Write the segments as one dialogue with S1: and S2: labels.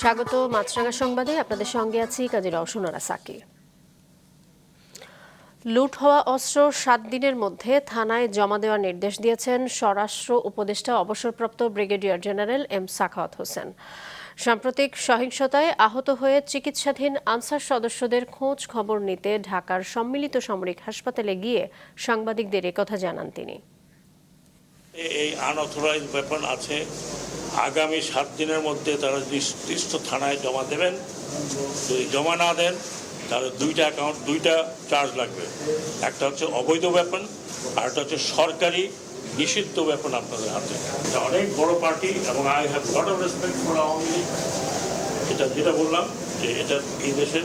S1: স্বাগত মাছরাঙা সংবাদে। আপনাদের সঙ্গে আছি কাজী রওশনারা সাকি লুট হওয়া অস্ত্র সাত দিনের মধ্যে থানায় জমা দেওয়ার নির্দেশ দিয়েছেন স্বরাষ্ট্র উপদেষ্টা অবসরপ্রাপ্ত brigadier general M Sakhawat Hossain. সাম্প্রতিক সহিংসতায় আহত হয়ে চিকিৎসাধীন আনসার সদস্যদের খোঁজ খবর নিতে ঢাকার সম্মিলিত সামরিক হাসপাতালে গিয়ে সাংবাদিকদের একথা জানান তিনি।
S2: এই আনঅথরাইজ ওয়েপন আছে। আগামী সাত দিনের মধ্যে তারা নির্দিষ্ট থানায় জমা দেবেন। যদি জমা না দেন তাহলে দুইটা অ্যাকাউন্ট দুইটা চার্জ লাগবে। একটা হচ্ছে অবৈধ ব্যাপন আর একটা হচ্ছে সরকারি নিষিদ্ধ ব্যাপন আপনাদের হাতে। এটা অনেক বড় পার্টি এবং I have lot of respect for Awami League এটা যেটা বললাম, যে এটা এই দেশের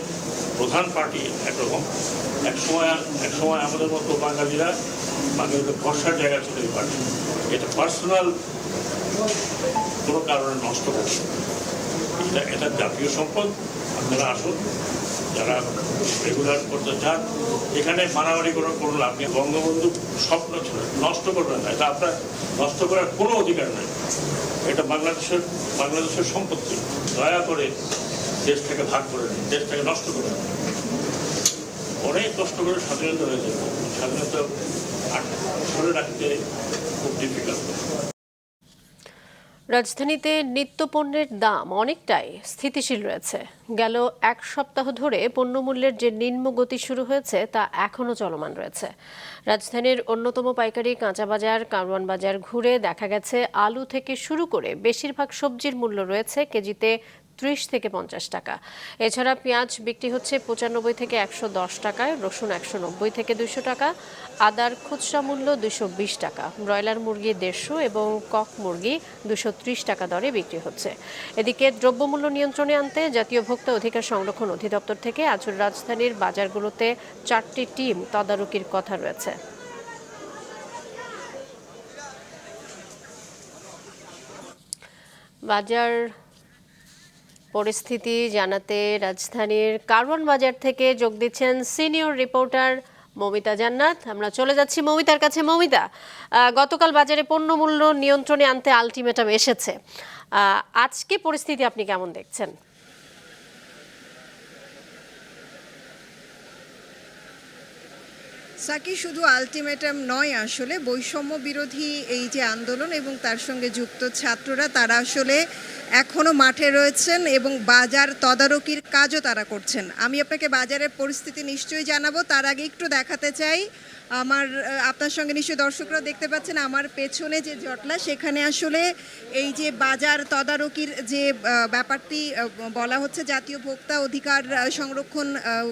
S2: প্রধান পার্টি একরকম। এক সময় এক সময় আমাদের মতো বাঙালিরা, বাঙালিদের ভরসার জায়গা ছিল এই পার্টি এটা পার্সোনাল কোনো কারণে নষ্ট করছে এটা এটা জাতীয় সম্পদ। আপনারা আসুন, যারা রেগুলার করতে চান, এখানে মারামারি করার কোনো লাভ নেই। বঙ্গবন্ধু স্বপ্ন ছিল, নষ্ট করবেন না। এটা আপনার নষ্ট করার কোনো অধিকার নেই। এটা বাংলাদেশের বাংলাদেশের সম্পত্তি। দয়া করে দেশটাকে ভাগ করে নিন, দেশটাকে নষ্ট করে দিন। অনেক কষ্ট করে স্বাধীনতা হয়েছে স্বাধীনতা ধরে রাখতে খুব ডিফিকাল্ট
S1: রাজধানীতে নিত্যপণ্যের দাম অনেকটাই স্থিতিশীল রয়েছে। গেল এক সপ্তাহ ধরে পণ্যমূল্যের যে নিম্ন গতি শুরু হয়েছে, তা এখনও চলমান রয়েছে। রাজধানীর অন্যতম পাইকারি কাঁচা বাজার, কারওয়ান বাজার ঘুরে দেখা গেছে, আলু থেকে শুরু করে বেশিরভাগ সবজির মূল্য রয়েছে কেজিতে ত্রিশ থেকে পঞ্চাশ টাকা। এছাড়া পেঁয়াজ বিক্রি হচ্ছে পঁচানব্বই থেকে একশো দশ টাকায়, রসুন একশো নব্বই থেকে দুশো টাকা, আদার খুচরা মূল্য দুশো বিশ টাকা। ব্রয়লার মুরগি দেড়শো এবং কক মুরগি দুশো ত্রিশ টাকা দরে বিক্রি হচ্ছে। এদিকে দ্রব্যমূল্য নিয়ন্ত্রণে আনতে জাতীয় ভোক্তা অধিকার সংরক্ষণ অধিদপ্তর থেকে আজ রাজধানীর বাজারগুলোতে চারটি টিম তদারকির কথা রয়েছে। বাজার পরিস্থিতি জানাতে রাজধানীর কারওয়ান বাজার থেকে যোগ দিচ্ছেন সিনিয়র রিপোর্টার মমিতা জান্নাত। আমরা চলে যাচ্ছি মমিতার কাছে। মমিতা গতকাল বাজারে পণ্যমূল্য নিয়ন্ত্রণে আনতে আলটিমেটাম এসেছে। আজকে পরিস্থিতি আপনি কেমন দেখছেন?
S3: সাকি শুধু আলটিমেটাম নয় আসলে, বৈষম্য বিরোধী এই যে আন্দোলন এবং তার সঙ্গে যুক্ত ছাত্ররা, তারা আসলে এখনও মাঠে রয়েছেন এবং বাজার তদারকির কাজও তারা করছেন। আমি আপনাকে বাজারের পরিস্থিতি নিশ্চয়ই জানাব, তার আগে একটু দেখাতে চাই আমার আপনার সঙ্গে নিশ্চয়ই দর্শকরা দেখতে পাচ্ছেন, আমার পেছনে যে জটলা, সেখানে আসলে এই যে বাজার তদারকির যে ব্যাপারটি বলা হচ্ছে, জাতীয় ভোক্তা অধিকার সংরক্ষণ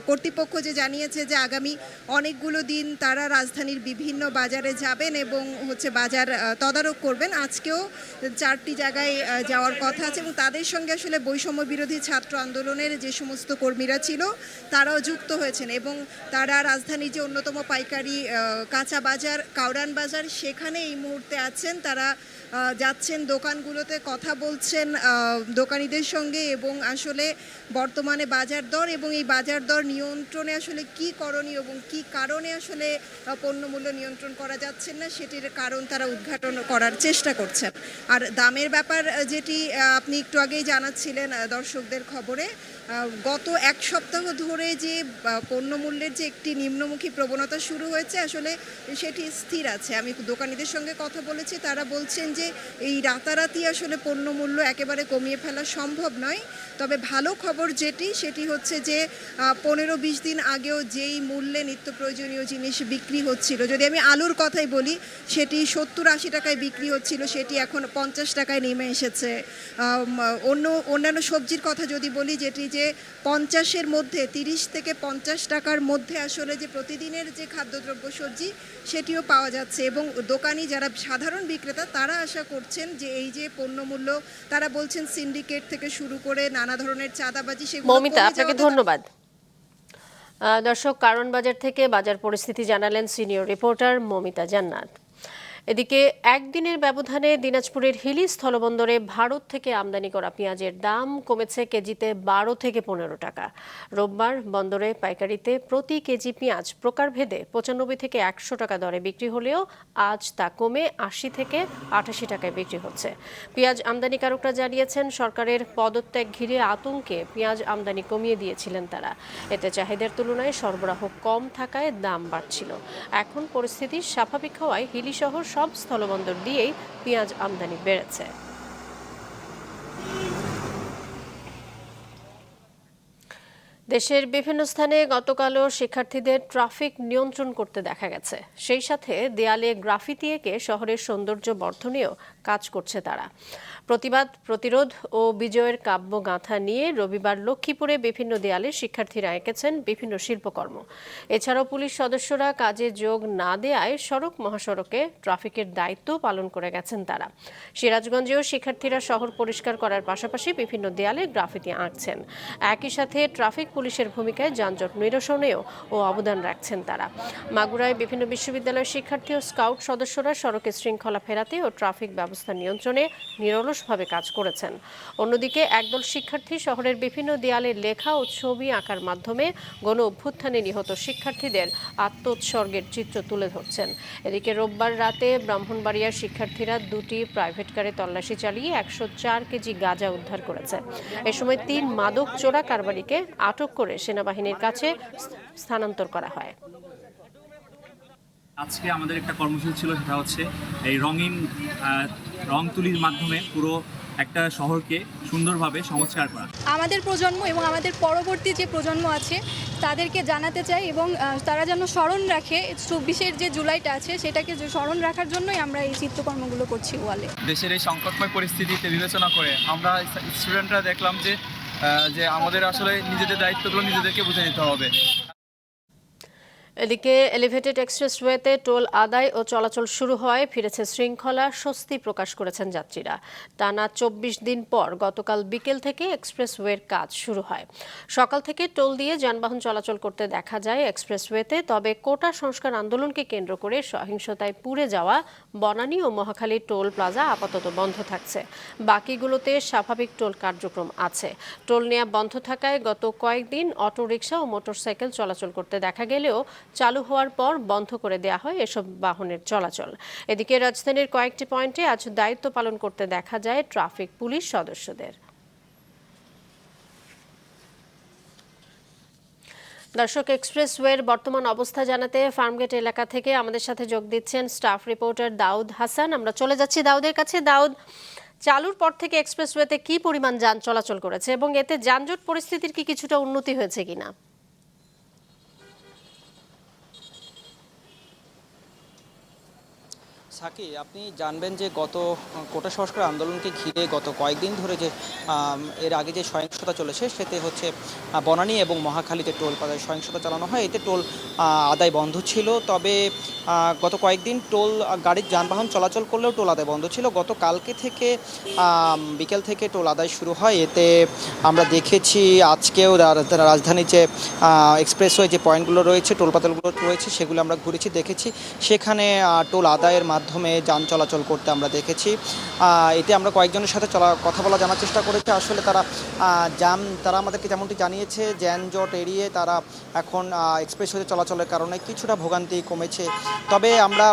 S3: কর্তৃপক্ষ যে জানিয়েছে যে আগামী অনেকগুলো দিন তারা রাজধানীর বিভিন্ন বাজারে যাবেন এবং হচ্ছে বাজার তদারক করবেন। আজকেও চারটি জায়গায় যাওয়ার কথা আছে এবং তাদের সঙ্গে আসলে বৈষম্য বিরোধী ছাত্র আন্দোলনের যে সমস্ত কর্মীরা ছিল, তারাও যুক্ত হয়েছেন এবং তারা রাজধানীর যে অন্যতম পাইকারি কাঁচা বাজার কাউরান বাজার সেখানে এই মুহূর্তে আছেন। তারা যাচ্ছেন, দোকানগুলোতে কথা বলছেন দোকানীদের সঙ্গে এবং আসলে বর্তমানে বাজার দর এবং এই বাজার দর নিয়ন্ত্রণে আসলে কি করণীয় এবং কি কারণে আসলে পণ্যমূল্য নিয়ন্ত্রণ করা যাচ্ছে না সেটির কারণ তারা উদ্ঘাটন করার চেষ্টা করছেন। আর দামের ব্যাপার যেটি আপনি একটু আগেই জানাচ্ছিলেন দর্শকদের খবরে গত এক সপ্তাহ ধরে যে পণ্যমূল্যের যে একটি নিম্নমুখী প্রবণতা শুরু হয়েছে, আসলে সেটি স্থির আছে। আমি দোকানীদের সঙ্গে কথা বলেছি, তারা বলছেন যে এই রাতারাতি আসলে পণ্যমূল্য একেবারে কমিয়ে ফেলা সম্ভব নয়। তবে ভালো খবর যেটি, সেটি হচ্ছে যে পনেরো বিশ দিন আগেও যেই মূল্যে নিত্য প্রয়োজনীয় জিনিস বিক্রি হচ্ছিল, যদি আমি আলুর কথাই বলি, সেটি সত্তর আশি টাকায় বিক্রি হচ্ছিল, সেটি এখন পঞ্চাশ টাকায় নেমে এসেছে। অন্য, অন্যান্য সবজির কথা যদি বলি, যেটি যে পঞ্চাশের মধ্যে, তিরিশ থেকে পঞ্চাশ টাকার মধ্যে আসলে যে প্রতিদিনের যে খাদ্যদ্রব্য সবজি, সেটিও পাওয়া যাচ্ছে এবং দোকানি যারা সাধারণ বিক্রেতা, তারা আশা করছেন যে এই যে পণ্যমূল্য তারা বলছেন সিন্ডিকেট থেকে শুরু করে নানা ধরনের চাঁদাবাজি সেগুলো
S1: মমিতা আপনাকে ধন্যবাদ। আহ, দর্শক কারণ বাজার থেকে বাজার পরিস্থিতি জানালেন সিনিয়র রিপোর্টার মমিতা জান্নাত। এদিকে একদিনের ব্যবধানে দিনাজপুরের হিলি স্থলবন্দরে ভারত থেকে আমদানি করা পেঁয়াজের দাম কমেছে কেজিতে বারো থেকে পনেরো টাকা। রোববার বন্দরে পাইকারিতে প্রতি কেজি পেঁয়াজ প্রকারভেদে পঁচানব্বই থেকে একশো টাকা দরে বিক্রি হলেও আজ তা কমে আশি থেকে আটাশি টাকায় বিক্রি হচ্ছে। পেঁয়াজ আমদানিকারকরা জানিয়েছেন, সরকারের পদত্যাগ ঘিরে আতঙ্কে পেঁয়াজ আমদানি কমিয়ে দিয়েছিলেন তারা। এতে চাহিদার তুলনায় সরবরাহ কম থাকায় দাম বাড়ছিল। এখন পরিস্থিতি স্বাভাবিক হওয়ায় হিলিসহ সব স্থলবন্দর দিয়েই পেঁয়াজ আমদানি বেড়েছে। দেশের বিভিন্ন স্থানে গতকালও শিক্ষার্থীদের ট্রাফিক নিয়ন্ত্রণ করতে দেখা গেছে। সেই সাথে দেয়ালে গ্রাফিতি এঁকে শহরের সৌন্দর্য বর্ধনেও কাজ করছে তারা। প্রতিবাদ, প্রতিরোধ ও বিজয়ের কাব্য গাঁথা নিয়ে রবিবার লক্ষ্মীপুরে বিভিন্ন দেয়ালে শিক্ষার্থীরা এঁকেছেন বিভিন্ন শিল্পকর্ম। এছাড়াও পুলিশ সদস্যরা কাজে যোগ না দেয়ায় সড়ক মহাসড়কে ট্রাফিকের দায়িত্ব পালন করে গেছেন তারা। সিরাজগঞ্জেও শিক্ষার্থীরা শহর পরিষ্কার করার পাশাপাশি বিভিন্ন দেয়ালে গ্রাফিতি আঁকছেন। একই সাথে ট্রাফিক পুলিশের ভূমিকায় যানজট নিরসনেও ও অবদান রাখছেন তারা। মাগুরায় বিভিন্ন বিশ্ববিদ্যালয়ের শিক্ষার্থী ও স্কাউট সদস্যরা সড়কে শৃঙ্খলা ফেরাতে ও ট্রাফিক ব্যবস্থা নিয়ন্ত্রণে নিরলসভাবে কাজ করেছেন। অন্যদিকে একদল শিক্ষার্থী শহরের বিভিন্ন দেয়ালে লেখা ও ছবি আঁকার মাধ্যমে গণ অভ্যুত্থানে নিহত শিক্ষার্থীদের আত্মোৎসর্গের চিত্র তুলে ধরছেন। এদিকে রোববার রাতে ব্রাহ্মণবাড়িয়ার শিক্ষার্থীরা দুটি প্রাইভেট কারে তল্লাশি চালিয়ে একশো চার কেজি গাঁজা উদ্ধার করেছে। এ সময় তিন মাদক চোরা কারবারিকে আটক করে সেনাবাহিনীর কাছে স্থানান্তর করা হয়।
S4: আজকে আমাদের একটা কর্মসূচি ছিল সেটা হচ্ছে এই রঙিন রং তুলির মাধ্যমে পুরো একটা শহরকে সুন্দরভাবে সংস্কার করা।
S5: আমাদের প্রজন্ম এবং আমাদের পরবর্তী যে প্রজন্ম আছে তাদেরকে জানাতে চাই এবং তারা যেন স্মরণ রাখে চব্বিশের যে জুলাইটা আছে সেটাকে যে স্মরণ রাখার জন্যই আমরা এই চিত্রকর্মগুলো করছি ওয়ালে।
S6: দেশের এই সংকটময় পরিস্থিতিতে বিবেচনা করে আমরা স্টুডেন্টরা দেখলাম যে যে আমাদের আসলে নিজেদের দায়িত্বগুলো নিজেদেরকে বুঝে নিতে হবে।
S1: এদিকে এলিভেটেড এক্সপ্রেসওয়েতে টোল আদায় ও চলাচল শুরু হয়, ফিরেছে শৃঙ্খলা, স্বস্তি প্রকাশ করেছেন যাত্রীরা। টানা চব্বিশ দিন পর গতকাল বিকেল থেকে এক্সপ্রেসওয়ের কাজ শুরু হয়। সকাল থেকে টোল দিয়ে যানবাহন চলাচল করতে দেখা যায় এক্সপ্রেসওয়েতে তবে কোটা সংস্কার আন্দোলনকে কেন্দ্র করে সহিংসতায় পুড়ে যাওয়া বনানী ও মহাখালী টোল প্লাজা আপাতত বন্ধ থাকছে। বাকিগুলোতে স্বাভাবিক টোল কার্যক্রম আছে। টোল নেওয়া বন্ধ থাকায় গত কয়েকদিন অটোরিকশা ও মোটরসাইকেল চলাচল করতে দেখা গেলেও চালু হওয়ার পর বন্ধ করে দেওয়া হয় এসব বাহনের চলাচল। এদিকে রাজধানীর কয়েকটি পয়েন্টে আজ দায়িত্ব পালন করতে দেখা যায় ট্রাফিক পুলিশ সদস্যদের। দর্শক, এক্সপ্রেসওয়ের বর্তমান অবস্থা জানাতে ফার্মগেট এলাকা থেকে আমাদের সাথে যোগ দিচ্ছেন স্টাফ রিপোর্টার দাউদ হাসান। আমরা চলে যাচ্ছি দাউদের কাছে। দাউদ, চালুর পর থেকে এক্সপ্রেসওয়েতে কি পরিমাণ যান চলাচল করেছে এবং এতে যানজট পরিস্থিতির কি কিছুটা উন্নতি হয়েছে কিনা?
S7: সাকি আপনি জানবেন যে গত, কোটা সংস্কার আন্দোলনকে ঘিরে গত কয়েকদিন ধরে যে এর আগে যে সহিংসতা চলেছে, সেতে হচ্ছে বনানী এবং মহাখালীতে টোল পাতায় সহিংসতা চালানো হয়। এতে টোল আদায় বন্ধ ছিল। তবে গত কয়েকদিন টোল গাড়ির যানবাহন চলাচল করলেও টোল আদায় বন্ধ ছিল। গত কালকে থেকে বিকেল থেকে টোল আদায় শুরু হয়। এতে আমরা দেখেছি আজকেও রাজধানীর যে এক্সপ্রেসওয়ে যে পয়েন্টগুলো রয়েছে, টোল পাতালগুলো রয়েছে, সেগুলো আমরা ঘুরেছি, দেখেছি। সেখানে টোল আদায়ের মাধ্যমে যান চলাচল করতে আমরা দেখেছি। এতে আমরা কয়েকজনের সাথে চলা, কথা বলা জানার চেষ্টা করেছি। আসলে তারা জাম তারা আমাদেরকে যেমনটি জানিয়েছে যানজট এড়িয়ে তারা এখন এক্সপ্রেস এক্সপ্রেসওয়ে চলাচলের কারণে কিছুটা ভোগান্তি কমেছে। তবে আমরা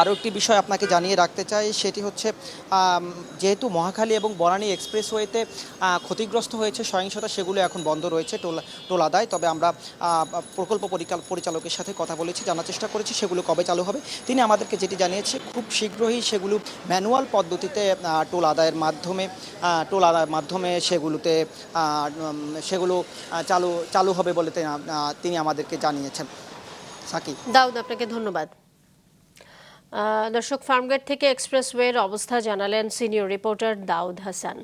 S7: আরও একটি বিষয় আপনাকে জানিয়ে রাখতে চাই, সেটি হচ্ছে যেহেতু মহাখালী এবং বনানী এক্সপ্রেসওয়েতে ক্ষতিগ্রস্ত হয়েছে সহিংসতা, সেগুলো এখন বন্ধ রয়েছে টোল টোল আদায় তবে আমরা প্রকল্প পরিকাল, পরিচালকের সাথে কথা বলেছি, জানার চেষ্টা করেছি, সেগুলো কবে চালু হবে। তিনি আমাদেরকে যেটি জানিয়েছে, খুব শীঘ্রই সেগুলো ম্যানুয়াল পদ্ধতিতে টোল আদায়ের মাধ্যমে টোল আদায়ের মাধ্যমে সেগুলোতে সেগুলো চালু চালু হবে বলে তিনি আমাদেরকে জানিয়েছেন। সাকিব।
S1: দাউদ, আপনাকে ধন্যবাদ। দর্শক, ফার্মগেট থেকে এক্সপ্রেসওয়ের অবস্থা জানালেন সিনিয়র রিপোর্টার দাউদ হাসান।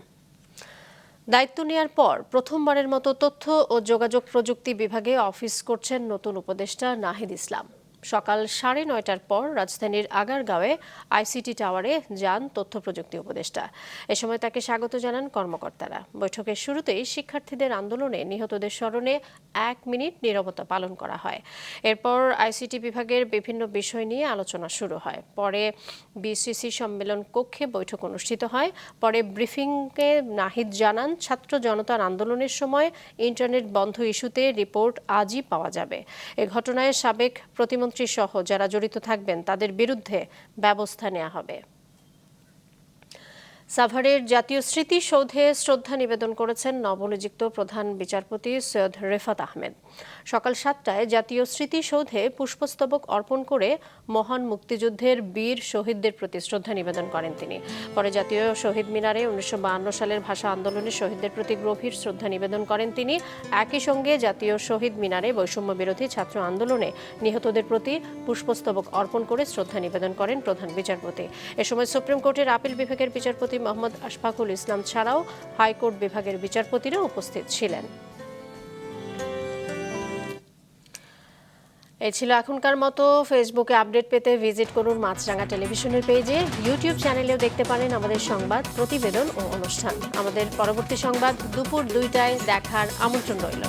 S1: দায়িত্ব নেয়ার পর প্রথমবারের মতো তথ্য ও যোগাযোগ প্রযুক্তি বিভাগে অফিস করছেন নতুন উপদেষ্টা নাহিদ ইসলাম। সকাল সাড়ে নয়টার পর রাজধানীর আগারগাঁওয়ে আইসিটি টাওয়ারে যান তথ্য প্রযুক্তি উপদেষ্টা। এ সময় তাকে স্বাগত জানান কর্মকর্তারা। বৈঠকের শুরুতেই শিক্ষার্থীদের আন্দোলনে নিহতদের স্মরণে এক মিনিট নীরবতা পালন করা হয়। এরপর আইসিটি বিভাগের বিভিন্ন বিষয় নিয়ে আলোচনা শুরু হয়। পরে বিসিসি সম্মেলন কক্ষে বৈঠক অনুষ্ঠিত হয়। পরে ব্রিফিংয়ে নাহিদ জানান, ছাত্র জনতার আন্দোলনের সময় ইন্টারনেট বন্ধ ইস্যুতে রিপোর্ট আজই পাওয়া যাবে। এ ঘটনায় সাবেক প্রতিমন্ত্রী সহ যারা জড়িত থাকবেন তাদের বিরুদ্ধে ব্যবস্থা নেওয়া হবে। সাভারের জাতীয় স্মৃতিসৌধে শ্রদ্ধা নিবেদন করেছেন নবনিযুক্ত প্রধান বিচারপতি সৈয়দ রেফাত আহমেদ। সকাল সাতটায় জাতীয় স্মৃতিসৌধে পুষ্পস্তবক অর্পণ করে মহান মুক্তিযুদ্ধের বীর শহীদদের প্রতি শ্রদ্ধা নিবেদন করেন তিনি। পরে জাতীয় শহীদ মিনারে উনিশশো সালের ভাষা আন্দোলনে শহীদদের প্রতি গভীর শ্রদ্ধা নিবেদন করেন তিনি। একই সঙ্গে জাতীয় শহীদ মিনারে বৈষম্য বিরোধী ছাত্র আন্দোলনে নিহতদের প্রতি পুষ্পস্তবক অর্পণ করে শ্রদ্ধা নিবেদন করেন প্রধান বিচারপতি। এ সময় সুপ্রিম কোর্টের আপিল বিভাগের বিচারপতি মোহাম্মদ আশফাকুল ইসলাম ছাড়াও হাইকোর্ট বিভাগের বিচারপতিরা উপস্থিত ছিলেন। এই ছিল এখনকার মতো। ফেসবুকে আপডেট পেতে ভিজিট করুন মাছরাঙা টেলিভিশনের পেজে। ইউটিউব চ্যানেলেও দেখতে পারেন আমাদের সংবাদ, প্রতিবেদন ও অনুষ্ঠান। আমাদের পরবর্তী সংবাদ দুপুর দুইটায় দেখার আমন্ত্রণ রইল।